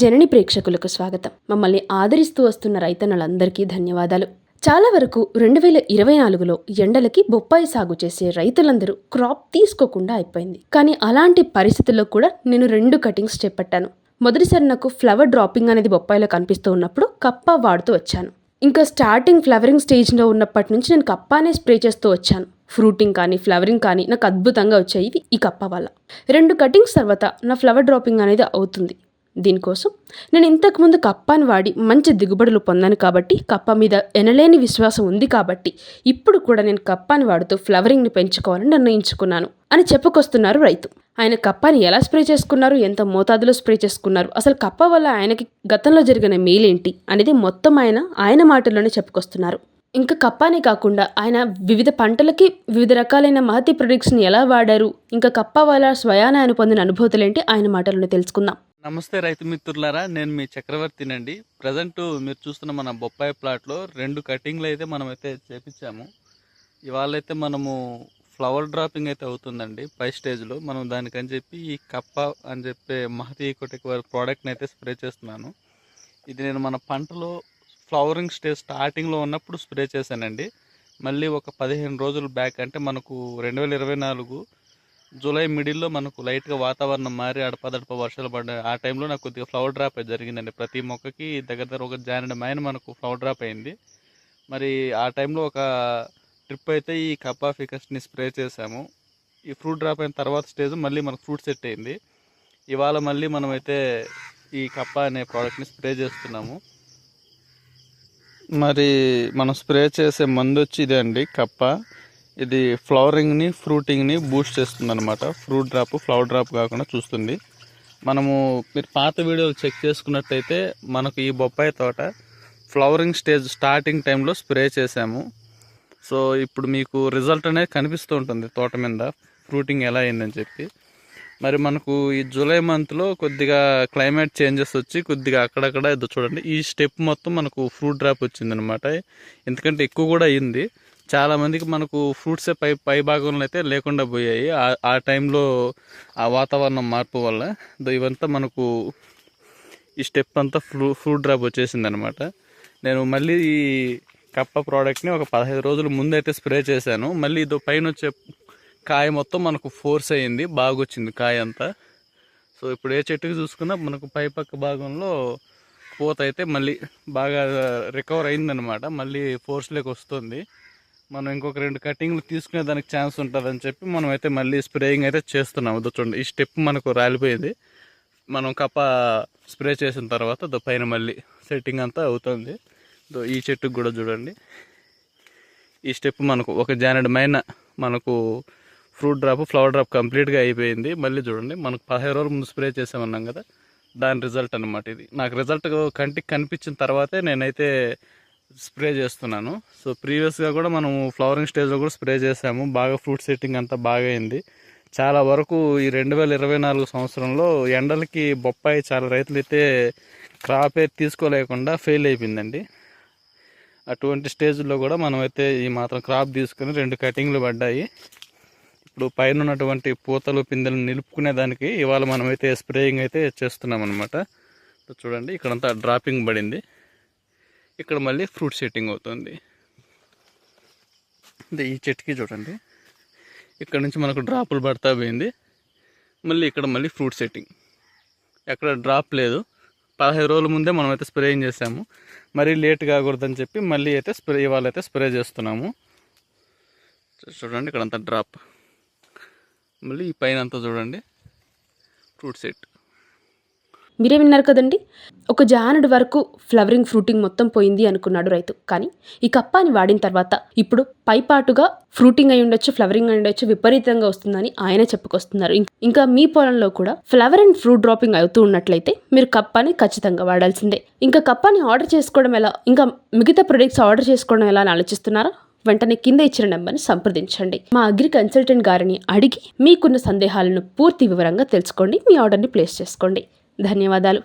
జనని ప్రేక్షకులకు స్వాగతం. మమ్మల్ని ఆదరిస్తూ వస్తున్న రైతన్నలందరికీ ధన్యవాదాలు. చాలా వరకు రెండు వేల ఇరవై నాలుగులో ఎండలకి బొప్పాయి సాగు చేసే రైతులందరూ క్రాప్ తీసుకోకుండా అయిపోయింది. కానీ అలాంటి పరిస్థితుల్లో కూడా నేను రెండు కటింగ్స్ చేపట్టాను. మొదటిసారి నాకు ఫ్లవర్ డ్రాపింగ్ అనేది బొప్పాయిలో కనిపిస్తూ ఉన్నప్పుడు కప్ప వాడుతూ వచ్చాను. ఇంకా స్టార్టింగ్ ఫ్లవరింగ్ స్టేజ్లో ఉన్నప్పటి నుంచి నేను కప్పానే స్ప్రే చేస్తూ వచ్చాను. ఫ్రూటింగ్ కానీ ఫ్లవరింగ్ కానీ నాకు అద్భుతంగా వచ్చాయి ఈ కప్ప వల్ల. రెండు కటింగ్స్ తర్వాత నా ఫ్లవర్ డ్రాపింగ్ అనేది అవుతుంది. దీనికోసం. నేను ఇంతకుముందు కప్పాను వాడి మంచి దిగుబడులు పొందాను కాబట్టి కప్ప మీద ఎనలేని విశ్వాసం ఉంది కాబట్టి ఇప్పుడు కూడా నేను కప్పాను వాడుతూ ఫ్లవరింగ్ని పెంచుకోవాలని నిర్ణయించుకున్నాను అని చెప్పుకొస్తున్నారు రైతు. ఆయన కప్పాని ఎలా స్ప్రే చేసుకున్నారు ఎంత మోతాదులో స్ప్రే చేసుకున్నారు అసలు కప్ప వల్ల ఆయనకి గతంలో జరిగిన మేలేంటి అనేది మొత్తం ఆయన ఆయన మాటల్లోనే చెప్పుకొస్తున్నారు. ఇంకా కప్పానే కాకుండా ఆయన వివిధ పంటలకి వివిధ రకాలైన మహతి ప్రొడక్ట్స్ని ఎలా వాడారు ఇంకా కప్ప వల్ల స్వయాన ఆయన పొందిన అనుభూతులేంటి ఆయన మాటలను తెలుసుకుందాం. నమస్తే రైతు మిత్రులారా నేను మీ చక్రవర్తినండి. ప్రజెంట్ మీరు చూస్తున్న మన బొప్పాయి ప్లాట్లో రెండు కటింగ్లు అయితే మనమైతే చేపించాము. ఇవాళైతే మనము ఫ్లవర్ డ్రాపింగ్ అయితే అవుతుందండి పై స్టేజ్లో. మనం దానికని చెప్పి ఈ కప్ప అని చెప్పే మహతి కొటెక్ ప్రోడక్ట్ని అయితే స్ప్రే చేస్తున్నాను. ఇది నేను మన పంటలో ఫ్లవరింగ్ స్టేజ్ స్టార్టింగ్లో ఉన్నప్పుడు స్ప్రే చేశానండి. మళ్ళీ ఒక పదిహేను రోజులు బ్యాక్ అంటే మనకు రెండు వేల ఇరవై నాలుగు జూలై మిడిల్లో మనకు లైట్గా వాతావరణం మారి అడపదడప వర్షాలు పడ్డాయి ఆ టైంలో నాకు కొద్దిగా ఫ్లవర్ డ్రాప్ అయితే జరిగిందండి. ప్రతి మొక్కకి దగ్గర దగ్గర ఒక జానెడ్ మైన మనకు ఫ్లవర్ డ్రాప్ అయింది. మరి ఆ టైంలో ఒక ట్రిప్ అయితే ఈ కప్పా ఫికస్ని స్ప్రే చేసాము ఈ ఫ్రూట్ డ్రాప్ అయిన తర్వాత స్టేజ్ మళ్ళీ మనకు ఫ్రూట్ సెట్ అయింది. ఇవాళ మళ్ళీ మనమైతే ఈ కప్ప అనే ప్రోడక్ట్ని స్ప్రే చేస్తున్నాము. మరి మనం స్ప్రే చేసే మందు వచ్చి ఇదే అండి కప్ప. ఇది ఫ్లవరింగ్ని ఫ్రూటింగ్ని బూస్ట్ చేస్తుంది అనమాట ఫ్రూట్ డ్రాప్ ఫ్లవర్ డ్రాప్ కాకుండా చూస్తుంది. మనము మీరు పాత వీడియోలు చెక్ చేసుకున్నట్టయితే మనకు ఈ బొప్పాయి తోట ఫ్లవరింగ్ స్టేజ్ స్టార్టింగ్ టైంలో స్ప్రే చేసాము సో ఇప్పుడు మీకు రిజల్ట్ అనేది కనిపిస్తూ ఉంటుంది తోట మీద. ఫ్రూటింగ్ ఎలా అయిందని చెప్పి. మరి మనకు ఈ జూలై మంత్లో కొద్దిగా క్లైమేట్ చేంజెస్ వచ్చి కొద్దిగా అక్కడక్కడ ఇది చూడండి. ఈ స్టెప్ మొత్తం మనకు ఫ్రూట్ డ్రాప్ వచ్చిందనమాట ఎందుకంటే ఎక్కువ కూడా అయింది. చాలా మందికి మనకు ఫ్రూట్సే పై పై భాగంలో అయితే లేకుండా పోయాయి. ఆ టైంలో ఆ వాతావరణం మార్పు వల్ల ఇవంతా మనకు ఈ స్టెప్ అంతా ఫ్రూ ఫ్రూట్ డ్రాప్ వచ్చేసింది అనమాట నేను మళ్ళీ ఈ కప్ప ప్రోడక్ట్ని ఒక పదహైదు రోజుల ముందైతే స్ప్రే చేశాను. మళ్ళీ ఇది పైన వచ్చే కాయ మొత్తం మనకు ఫోర్స్ అయ్యింది బాగా వచ్చింది కాయ అంతా. సో ఇప్పుడు ఏ చెట్టుకి చూసుకున్నా మనకు పై పక్క భాగంలో పూత అయితే మళ్ళీ బాగా రికవర్ అయిందనమాట. మళ్ళీ ఫోర్స్లోకి వస్తుంది. మనం ఇంకొక రెండు కటింగ్లు తీసుకునే దానికి ఛాన్స్ ఉంటుందని చెప్పి మనం అయితే మళ్ళీ స్ప్రేయింగ్ అయితే చేస్తున్నాం. చూడండి ఈ స్టెప్ మనకు రాలిపోయింది. మనం కప్ప స్ప్రే చేసిన తర్వాత పైన మళ్ళీ సెట్టింగ్ అంతా అవుతుంది. ఈ చెట్టుకు కూడా చూడండి. ఈ స్టెప్ మనకు ఒక జానెడ్ మైన మనకు ఫ్రూట్ డ్రాప్ ఫ్లవర్ డ్రాప్ కంప్లీట్గా అయిపోయింది. మళ్ళీ చూడండి మనకు పదిహేను రోజులు ముందు స్ప్రే చేసామన్నాం కదా దాని రిజల్ట్ అనమాట ఇది. నాకు రిజల్ట్ కంటికి కనిపించిన తర్వాతే నేనైతే స్ప్రే చేస్తున్నాను. సో ప్రీవియస్గా కూడా మనము ఫ్లవరింగ్ స్టేజ్లో కూడా స్ప్రే చేసాము బాగా ఫ్రూట్ సెట్టింగ్ అంతా బాగా అయింది. చాలా వరకు ఈ రెండు వేల ఇరవై నాలుగు సంవత్సరంలో ఎండలకి బొప్పాయి చాలా రైతులు అయితే తీసుకోలేకుండా ఫెయిల్ అయిపోయిందండి. అటువంటి స్టేజ్లో కూడా మనమైతే ఈ మాత్రం క్రాప్ తీసుకుని రెండు కటింగ్లు పడ్డాయి. ఇప్పుడు పైన ఉన్నటువంటి పూతలు పిందెలు నిలుపుకునే దానికి ఇవాళ మనమైతే స్ప్రేయింగ్ అయితే చేస్తున్నాం అనమాట చూడండి ఇక్కడంతా డ్రాపింగ్ పడింది. ఇక్కడ మళ్ళీ ఫ్రూట్ సెట్టింగ్ అవుతుంది. ఈ చెట్టుకి చూడండి. ఇక్కడ నుంచి మనకు డ్రాపులు పడతా పోయింది. మళ్ళీ ఇక్కడ మళ్ళీ ఫ్రూట్ సెట్టింగ్ ఎక్కడ డ్రాప్ లేదు. పదహైదు రోజుల ముందే మనం అయితే స్ప్రేయింగ్ చేసాము. మరీ లేట్ కాకూడదని చెప్పి మళ్ళీ అయితే స్ప్రే ఇవాళ అయితే స్ప్రే చేస్తున్నాము. చూడండి ఇక్కడంతా డ్రాప్. మళ్ళీ ఈ పైన అంతా చూడండి. ఫ్రూట్ సెట్ మీరే విన్నారు కదండి? ఒక జానడు వరకు ఫ్లవరింగ్ ఫ్రూటింగ్ మొత్తం పోయింది అనుకున్నాడు రైతు. కానీ ఈ కప్పాని వాడిన తర్వాత ఇప్పుడు పైపాటుగా ఫ్రూటింగ్ అయి ఉండొచ్చు ఫ్లవరింగ్ అయి ఉండొచ్చు విపరీతంగా వస్తుందని ఆయన చెప్పుకొస్తున్నారు. ఇంకా మీ పొలంలో కూడా ఫ్లవర్ అండ్ ఫ్రూట్ డ్రాపింగ్ అవుతూ ఉన్నట్లయితే మీరు కప్పాని ఖచ్చితంగా వాడాల్సిందే. ఇంకా కప్పాని ఆర్డర్ చేసుకోవడం ఎలా? ఇంకా మిగతా ప్రొడక్ట్స్ ఆర్డర్ చేసుకోవడం ఎలా అని ఆలోచిస్తున్నారా? వెంటనే కింద ఇచ్చిన నెంబర్ని సంప్రదించండి. మా అగ్రి కన్సల్టెంట్ గారిని అడిగి మీకున్న సందేహాలను పూర్తి వివరంగా తెలుసుకోండి. మీ ఆర్డర్ని ప్లేస్ చేసుకోండి. ధన్యవాదాలు.